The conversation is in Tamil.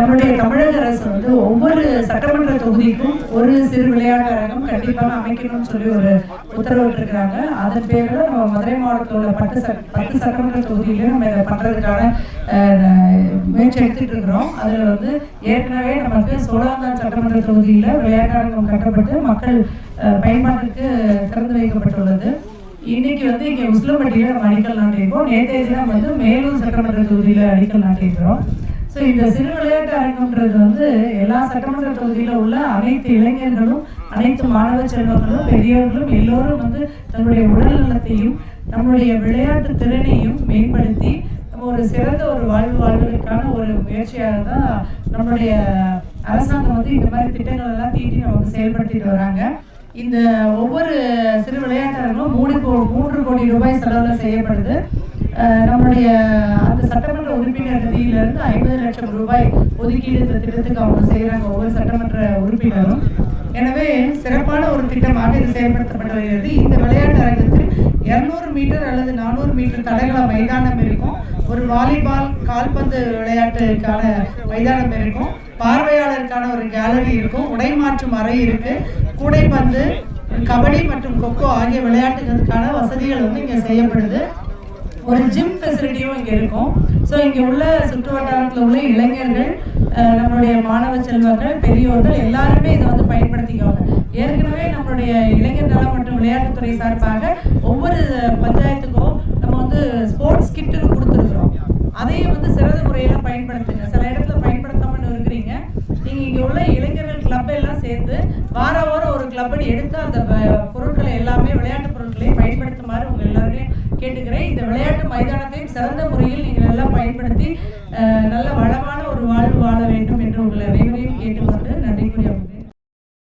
நம்முடைய தமிழக அரசு வந்து ஒவ்வொரு சட்டமன்ற தொகுதிக்கும் ஒரு சிறு விளையாட்டு அரங்கம் கண்டிப்பாக அமைக்கணும்னு சொல்லி ஒரு உத்தரவிட்டிருக்கிறாங்க அதன் பேரில் நம்ம மதுரை மாவட்டத்தில் உள்ள பத்து பத்து சட்டமன்ற தொகுதியிலையும் நம்ம இதை பண்ணுறதுக்கான முயற்சி எடுத்துட்டு இருக்கிறோம். அதில் வந்து ஏற்கனவே நமக்கு சோழாந்தான் சட்டமன்ற தொகுதியில் விளையாட்டு அரங்கம் கட்டப்பட்டு மக்கள் பயன்பாட்டிற்கு திறந்து வைக்கப்பட்டுள்ளது. இன்னைக்கு வந்து இங்கே உசிலம்பட்டியில நம்ம அடிக்கல் நாட்டியிருக்கோம். நேற்றைய தினம் வந்து மேலூர் சட்டமன்ற தொகுதியில அடிக்கல் நாட்டியிருக்கிறோம். ஸோ இந்த சிறு விளையாட்டு அரங்கம்ன்றது வந்து எல்லா சட்டமன்ற தொகுதியில உள்ள அனைத்து இளைஞர்களும் அனைத்து மாணவ செல்வங்களும் பெரியவர்களும் எல்லோரும் வந்து தன்னுடைய உடல் நலத்தையும் நம்முடைய விளையாட்டு திறனையும் மேம்படுத்தி நம்ம ஒரு சிறந்த ஒரு வாழ்வு வாழ்வதற்கான ஒரு முயற்சியாக தான் நம்மளுடைய அரசாங்கம் வந்து இந்த மாதிரி திட்டங்கள் எல்லாம் தீட்டி நமக்கு செயல்படுத்திட்டு வராங்க. இந்த ஒவ்வொரு சிறு விளையாட்டரங்களும் மூணு கோ மூன்று கோடி ரூபாய் செலவில் செய்யப்படுது. நம்மளுடைய அந்த சட்டமன்ற நிதியில இருந்து ஐம்பது லட்சம் ரூபாய் ஒதுக்கீடு இந்த திட்டத்துக்கு அவங்க செய்கிறாங்க ஒவ்வொரு சட்டமன்ற உறுப்பினரும். எனவே சிறப்பான ஒரு திட்டமாக இது செயல்படுத்தப்பட்டு வருகிறது இந்த விளையாட்டு அரங்கத்தில் இருநூறு மீட்டர் அல்லது நானூறு மீட்டர் தடகள மைதானம் இருக்கும். ஒரு வாலிபால் கால்பந்து விளையாட்டுக்கான மைதானம் இருக்கும். பார்வையாளருக்கான ஒரு கேலரி இருக்கும். உடை மாற்றும் அறை இருக்கு. கூடைப்பந்து கபடி மற்றும் கொக்கோ ஆகிய விளையாட்டுகளுக்கான வசதிகள் வந்து இங்கே செய்யப்படுது. ஒரு ஜிம் ஃபெசிலிட்டியும் இங்கே இருக்கும். ஸோ இங்கே உள்ள சுற்று வட்டாரத்தில் உள்ள இளைஞர்கள் நம்மளுடைய மாணவ செல்வங்கள் பெரியோர்கள் எல்லாருமே இதை வந்து பயன்படுத்திக்குவாங்க. ஏற்கனவே நம்மளுடைய இளைஞர் நலம் மற்றும் விளையாட்டுத்துறை சார்பாக ஒவ்வொரு பஞ்சாயத்துக்கும் நம்ம வந்து ஸ்போர்ட்ஸ் கிட்டுன்னு கொடுத்துருக்குறோம். அதையும் வந்து சிறந்த முறையில் பயன்படுத்துங்க. சில இடத்துல பயன்படுத்தாமல் இருக்கிறீங்க. நீங்கள் இங்கே உள்ள இளைஞர்கள் கிளப் எல்லாம் சேர்ந்து வார வாரம் ஒரு கிளப்னு எடுத்து அந்த பொருட்களை எல்லாமே விளையாட்டு கேட்டுக்கிறேன். இந்த விளையாட்டு மைதானத்தையும் சிறந்த முறையில் நீங்கள் எல்லாம் பயன்படுத்தி நல்ல வளமான ஒரு வாழ்வு வாழ வேண்டும் என்று உங்கள் அனைவரையும் கேட்டுக்கொண்டு நன்றி கூறிய